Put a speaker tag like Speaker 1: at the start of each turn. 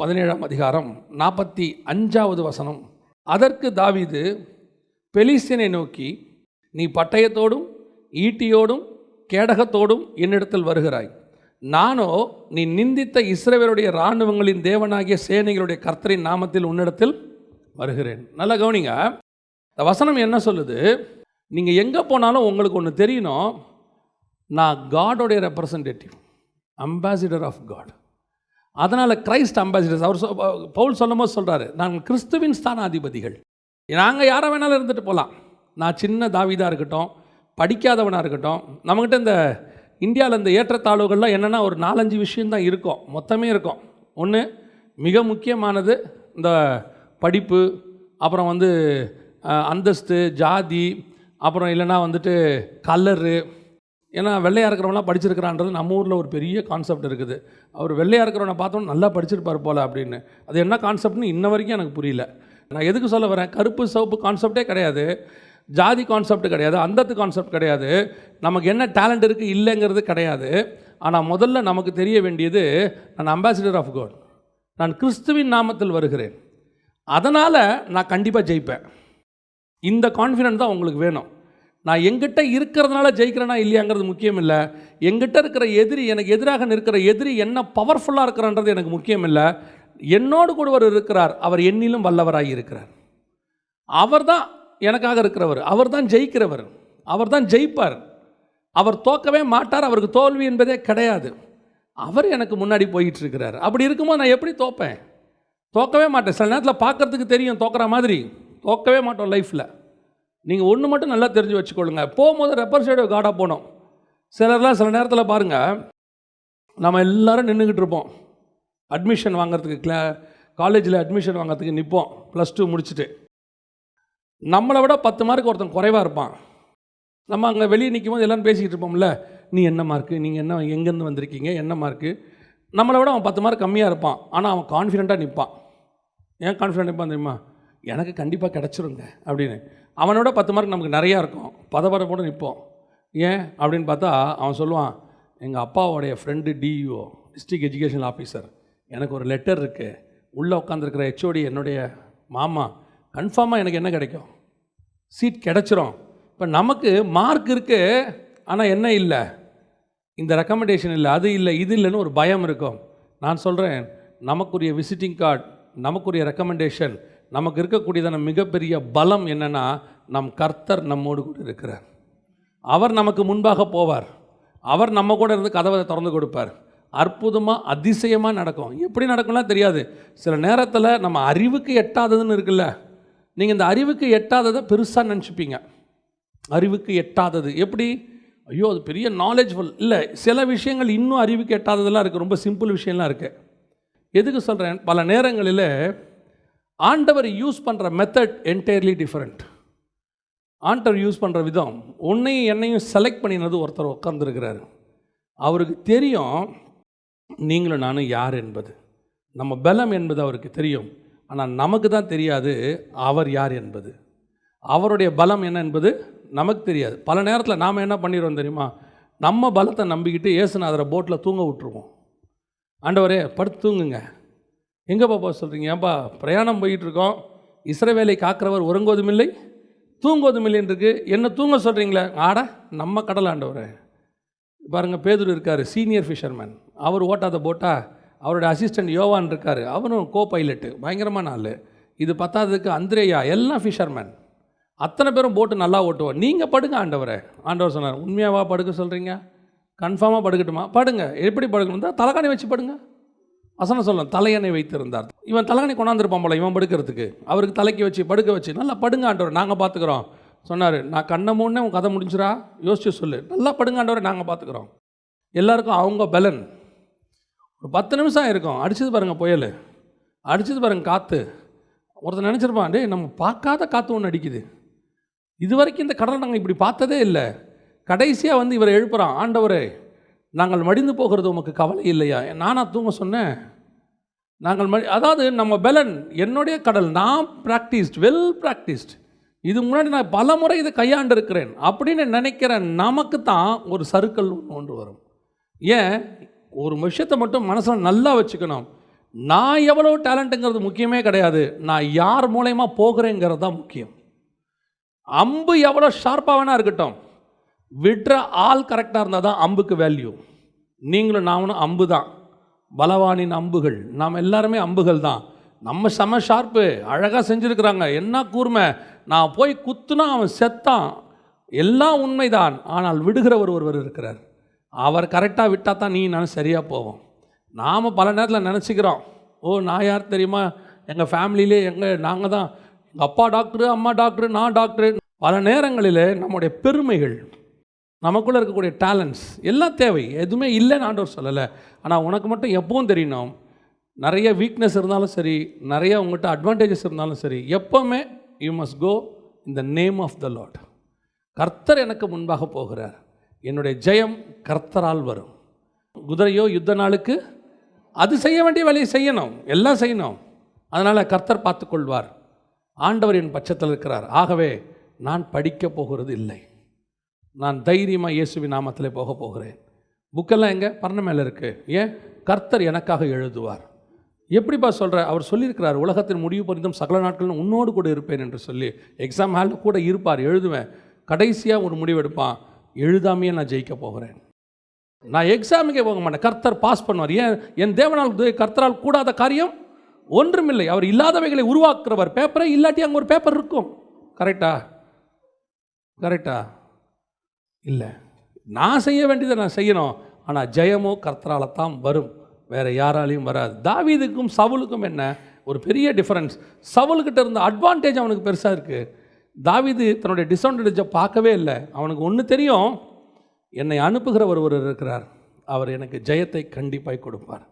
Speaker 1: பதினேழாம் அதிகாரம் நாற்பத்தி அஞ்சாவது வசனம். அதற்கு தாவிது பெலிஸ்தியனை நோக்கி நீ பட்டயத்தோடும் ஈட்டியோடும் கேடகத்தோடும் என்னிடத்தில் வருகிறாய். நானோ நீ நிந்தித்த இஸ்ரேவருடைய இராணுவங்களின் தேவனாகிய சேனைகளுடைய கர்த்தரின் நாமத்தில் உன்னிடத்தில் வருகிறேன். நல்லா கவனிங்க. இந்த வசனம் என்ன சொல்லுது? நீங்கள் எங்கே போனாலும் உங்களுக்கு ஒன்று தெரியணும். நான் காடோடைய ரெப்ரசன்டேட்டிவ் அம்பாசிடர் ஆஃப் காட் அதனால் கிரைஸ்ட் அம்பாசிடர்ஸ் அவர் சொ- பவுல் சொல்லும் போது சொல்கிறாரு நாங்கள் கிறிஸ்துவின் ஸ்தானாதிபதிகள். நாங்கள் யாரை வேணாலும் இருந்துட்டு போகலாம் நான் சின்ன தாவிதாக இருக்கட்டும் படிக்காதவனாக இருக்கட்டும் நம்மக்கிட்ட இந்த இந்தியாவில் இந்த ஏற்றத்தாழ்வுகள்லாம் என்னென்னா ஒரு நாலஞ்சு விஷயந்தான் இருக்கும். மொத்தமே இருக்கும். ஒன்று மிக முக்கியமானது இந்த படிப்பு அப்புறம் வந்து அந்தஸ்து ஜாதி அப்புறம் இல்லைன்னா வந்துட்டு கலரு ஏன்னா வெள்ளையாக இருக்கிறவங்களாம் படிச்சிருக்கிறான்றது நம்ம ஊரில் ஒரு பெரிய கான்செப்ட் இருக்குது. அவர் வெள்ளையாக இருக்கிறவனை பார்த்தோம் நல்லா படிச்சிருப்பார் போல் அப்படின்னு. அது என்ன கான்செப்ட்னு இன்ன வரைக்கும் எனக்கு புரியல. நான் எதுக்கு சொல்ல வரேன்? கருப்பு சிவப்பு கான்செப்டே கிடையாது. ஜாதி கான்செப்ட் கிடையாது. அந்தத்து கான்செப்ட் கிடையாது. நமக்கு என்ன டேலண்ட் இருக்குது இல்லைங்கிறது கிடையாது. ஆனால் முதல்ல நமக்கு தெரிய வேண்டியது நான் அம்பாசிடர் ஆஃப் காட் நான் கிறிஸ்துவின் நாமத்தில் வருகிறேன். அதனால் நான் கண்டிப்பாக ஜெயிப்பேன். இந்த கான்ஃபிடென்ட் தான் உங்களுக்கு வேணும். நான் எங்கிட்ட இருக்கிறதுனால ஜெயிக்கிறேனா இல்லையாங்கிறது முக்கியம் இல்லை எங்கிட்ட இருக்கிற எதிரி எனக்கு எதிராக நிற்கிற எதிரி என்ன பவர்ஃபுல்லாக இருக்கிறன்றது எனக்கு முக்கியம் இல்லை என்னோடு கூடவர் இருக்கிறார். அவர் என்னிலும் வல்லவராகி இருக்கிறார். அவர் தான் எனக்காக இருக்கிறவர். அவர் தான் ஜெயிக்கிறவர். அவர் தான் ஜெயிப்பார். அவர் தோக்கவே மாட்டார். அவருக்கு தோல்வி என்பதே கிடையாது. அவர் எனக்கு முன்னாடி போயிட்டு இருக்கிறார் அப்படி இருக்கும்போது நான் எப்படி தோப்பேன்? தோக்கவே மாட்டேன். சில நேரத்தில் பார்க்கறதுக்கு தெரியும். தோக்குற மாதிரி. தோக்கவே மாட்டோம் லைஃப்பில் நீங்கள் ஒன்று மட்டும் நல்லா தெரிஞ்சு வச்சுக்கொள்ளுங்க. போகும்போது ரெப்ரசன்டேட்டிவ் கார்டாக போனோம். சிலர்லாம் சில நேரத்தில் பாருங்கள் நம்ம எல்லோரும் நின்றுக்கிட்டு இருப்போம். அட்மிஷன் வாங்குறதுக்கு கிளா காலேஜில் அட்மிஷன் வாங்குறதுக்கு நிற்போம் ப்ளஸ் டூ முடிச்சுட்டு. நம்மளை விட பத்து மார்க் ஒருத்தன் குறைவாக இருப்பான். நம்ம அங்கே வெளியே நிற்கும் போது எல்லோரும் பேசிக்கிட்டு இருப்போம்ல நீ என்ன மார்க்கு நீங்கள் என்ன எங்கேருந்து வந்திருக்கீங்க? என்ன மார்க்கு நம்மளை விட அவன் பத்து மார்க் கம்மியாக இருப்பான். ஆனால் அவன் கான்ஃபிடெண்ட்டாக நிற்பான் ஏன் கான்ஃபிடென்ட் நிற்பான் தெரியுமா? எனக்கு கண்டிப்பாக கிடச்சிருங்க அப்படின்னு. அவனோட பத்து மார்க் நமக்கு நிறையா இருக்கும். பதபரப்போடு நிற்போம். ஏன்? அப்படின்னு பார்த்தா அவன் சொல்லுவான் எங்கள் அப்பாவோடைய friend DEO district education officer எனக்கு ஒரு லெட்டர் இருக்குது உள்ளே உட்காந்துருக்கிற ஹெச்ஓடி என்னுடைய மாமா கன்ஃபார்மாக எனக்கு என்ன கிடைக்கும்? சீட் கிடச்சிரும். இப்போ நமக்கு மார்க் இருக்குது ஆனால் என்ன இல்லை? இந்த ரெக்கமெண்டேஷன் இல்லை அது இல்லை இது இல்லைன்னு ஒரு பயம் இருக்கும். நான் சொல்கிறேன் நமக்குரிய விசிட்டிங் கார்டு நமக்குரிய ரெக்கமெண்டேஷன் நமக்கு இருக்கக்கூடியதான மிகப்பெரிய பலம் என்னென்னா நம் கர்த்தர் நம்மோடு கூட இருக்கிறார். அவர் நமக்கு முன்பாக போவார். அவர் நம்ம கூட இருந்து கதவை திறந்து கொடுப்பார். அற்புதமாக அதிசயமாக நடக்கும். எப்படி நடக்கும்லாம் தெரியாது. சில நேரத்தில் நம்ம அறிவுக்கு எட்டாததுன்னு இருக்குல்ல நீங்கள் இந்த அறிவுக்கு எட்டாததை பெருசாக நினச்சிப்பீங்க. அறிவுக்கு எட்டாதது. எப்படி? ஐயோ அது பெரிய நாலேஜ்ஃபுல் இல்லை சில விஷயங்கள் இன்னும் அறிவுக்கு எட்டாததெல்லாம் இருக்குது ரொம்ப சிம்பிள் விஷயம்லாம் இருக்குது எதுக்கு சொல்கிறேன் பல நேரங்களில் ஆண்டவர் யூஸ் பண்ணுற மெத்தட் என்டையர்லி டிஃப்ரெண்ட் ஆண்டவர் யூஸ் பண்ணுற விதம் உன்னையும் என்னையும் செலக்ட் பண்ணினது ஒருத்தர் உட்காந்துருக்கிறாரு அவருக்கு தெரியும் நீங்களும் நானும் யார் என்பது. நம்ம பலம் என்பது அவருக்கு தெரியும். ஆனால் நமக்கு தான் தெரியாது அவர் யார் என்பது. அவருடைய பலம் என்ன என்பது நமக்கு தெரியாது. பல நேரத்தில் நாம் என்ன பண்ணிடுவோம் தெரியுமா? நம்ம பலத்தை நம்பிக்கிட்டு ஏசுநாதரை போட்டில் தூங்க விட்டுருவோம். ஆண்டவரே படுத்து தூங்குங்க. எங்கேப்பா பாப்பா சொல்கிறீங்க ஏன்பா பிரயாணம் போயிட்டுருக்கோம். இஸ்ரவேலை காக்கிறவர் உறங்குவதும் இல்லை தூங்குவதும் இல்லைன்றிருக்கு என்ன தூங்க சொல்கிறீங்களே ஆட நம்ம கடலாண்டவர் பாருங்கள் பேதுரு இருக்கார் சீனியர் ஃபிஷர்மேன் அவர் ஓட்டாத போட்டா அவருடைய அசிஸ்டன்ட் யோவான் இருக்கார். அவரும் கோ பைலட்டு பயங்கரமான ஆள். இது பத்தாததுக்கு அந்திரேயா எல்லாம் ஃபிஷர்மேன் அத்தனை பேரும் போட்டு நல்லா ஓட்டுவோம். நீங்கள் படுங்க ஆண்டவரை. ஆண்டவர் சொன்னார் உண்மையாவா படுக்க சொல்கிறீங்க கன்ஃபார்மாக படுக்கட்டுமா? படுங்க. எப்படி படுக்கணும் தான் தலைக்காணி வச்சு படுங்க. வசனம் சொல்லலாம் தலையணை வைத்திருந்தார். இவன் தலையணை கொண்டாந்துருப்பான் போல இவன் படுக்கிறதுக்கு. அவருக்கு தலைக்கு வச்சு படுக்க வச்சு நல்லா படுங்க ஆண்டவர் நாங்கள் பார்த்துக்குறோம் சொன்னார் நான் கண்ணை மூணு உன் கதை முடிஞ்சிரா யோசிச்சு சொல்லு. நல்லா படுங்க ஆண்டவரை நாங்கள் பார்த்துக்குறோம் எல்லாருக்கும் அவங்க பலன். ஒரு பத்து நிமிஷம் இருக்கும் அடிச்சது பாருங்கள் புயல். அடிச்சது பாருங்க காற்று ஒருத்தர் நினச்சிருப்பான் டே நம்ம பார்க்காத காற்று ஒன்று அடிக்குது. இது வரைக்கும் இந்த கடலை நாங்கள் இப்படி பார்த்ததே இல்லை. கடைசியாக வந்து இவரை எழுப்புகிறான் ஆண்டவரே நாங்கள் மடிந்து போகிறது உமக்கு கவலை இல்லையா? நானா தூங்க சொன்னேன். நாங்கள் மடி அதாவது நம்ம பெலன் என்னுடைய கடல் நான் ப்ராக்டிஸ்ட் வெல் ப்ராக்டிஸ்ட் இது முன்னாடி நான் பல முறை இதை கையாண்டு இருக்கிறேன் அப்படின்னு நினைக்கிற நமக்கு தான் ஒரு சறுக்கல் ஒன்று ஒன்று வரும். ஏன்? ஒரு விஷயத்தை மட்டும் மனசில் நல்லா வச்சுக்கணும். நான் எவ்வளோ டேலண்ட்டுங்கிறது முக்கியமே கிடையாது. நான் யார் மூலயமா போகிறேங்கிறது தான் முக்கியம். அம்பு எவ்வளோ ஷார்ப்பாக வேணா இருக்கட்டும். விடுற ஆள் கரெக்டாக இருந்தால் தான் அம்புக்கு வேல்யூ நீங்களும் நாமளும் அம்பு தான். பலவானின் அம்புகள். நாம் எல்லாருமே அம்புகள் தான். நம்ம செம ஷார்ப்பு அழகாக செஞ்சுருக்கிறாங்க. என்ன கூர்மை? நான் போய் குத்துனா அவன் செத்தான். எல்லாம் உண்மைதான். ஆனால் விடுகிறவர் ஒருவர் இருக்கிறார். அவர் கரெக்டாக விட்டால் தான் நீ நான் சரியாக போவோம். நாம் பல நேரத்தில் நினச்சிக்கிறோம். ஓ நான் யார் தெரியுமா? எங்கள் ஃபேமிலியிலே எங்கள் நாங்கள் தான் எங்கள் அப்பா டாக்டரு அம்மா டாக்டரு நான் டாக்டரு பல நேரங்களில் நம்முடைய பெருமைகள் நமக்குள்ளே இருக்கக்கூடிய டேலண்ட்ஸ் எல்லாம் தேவை. எதுவுமே இல்லைன்னு ஆண்டவர் சொல்லலை. ஆனால் உனக்கு மட்டும் எப்பவும் தெரியணும் நிறைய வீக்னஸ் இருந்தாலும் சரி நிறைய உங்கள்கிட்ட அட்வான்டேஜஸ் இருந்தாலும் சரி எப்போவுமே you must go in the name of the Lord கர்த்தர் எனக்கு முன்பாக போகிறார். என்னுடைய ஜெயம் கர்த்தரால் வரும். குதிரையோ யுத்த நாளுக்கு அது செய்ய வேண்டிய வேலையை செய்யணும். எல்லாம் செய்யணும். அதனால் கர்த்தர் பார்த்துக்கொள்வார். ஆண்டவர் என் பட்சத்தில் இருக்கிறார். ஆகவே நான் படிக்கப் போகிறது இல்லை. நான் தைரியமாக இயேசுவின் நாமத்திலே போக போகிறேன். புக்கெல்லாம் எங்கே? பர்ண மேலே இருக்குது ஏன்? கர்த்தர் எனக்காக எழுதுவார். எப்படிப்பா சொல்கிற அவர் சொல்லியிருக்கிறார் உலகத்தின் முடிவு பரிந்தும் சகல நாட்களும் உன்னோடு கூட இருப்பேன் என்று சொல்லி. எக்ஸாம் ஹாலில் கூட இருப்பார் எழுதுவேன். கடைசியாக ஒரு முடிவு எடுப்பான். எழுதாமையே நான் ஜெயிக்க போகிறேன். நான் எக்ஸாமுக்கே போக மாட்டேன். கர்த்தர் பாஸ் பண்ணுவார். ஏன்? என் தேவனால் கர்த்தரால் கூடாத காரியம் ஒன்றுமில்லை. அவர் இல்லாதவைகளை உருவாக்குறவர். பேப்பரே இல்லாட்டி அங்கே ஒரு பேப்பர் இருக்கும். கரெக்டா கரெக்டா இல்லை. நான் செய்ய வேண்டியதை நான் செய்யணும். ஆனால் ஜெயமோ கர்த்தரால தான் வரும். வேறு யாராலையும் வராது. தாவீதுக்கும் சவுலுக்கும் என்ன? ஒரு பெரிய டிஃப்ரென்ஸ் சவுல்கிட்ட இருந்த அட்வான்டேஜ் அவனுக்கு பெருசாக இருக்குது தாவீது தன்னுடைய டிஸ்அட்வான்டேஜை பார்க்கவே இல்லை. அவனுக்கு ஒன்று தெரியும். என்னை அனுப்புகிற ஒருவர் இருக்கிறார். அவர் எனக்கு ஜெயத்தை கண்டிப்பாக கொடுப்பார்.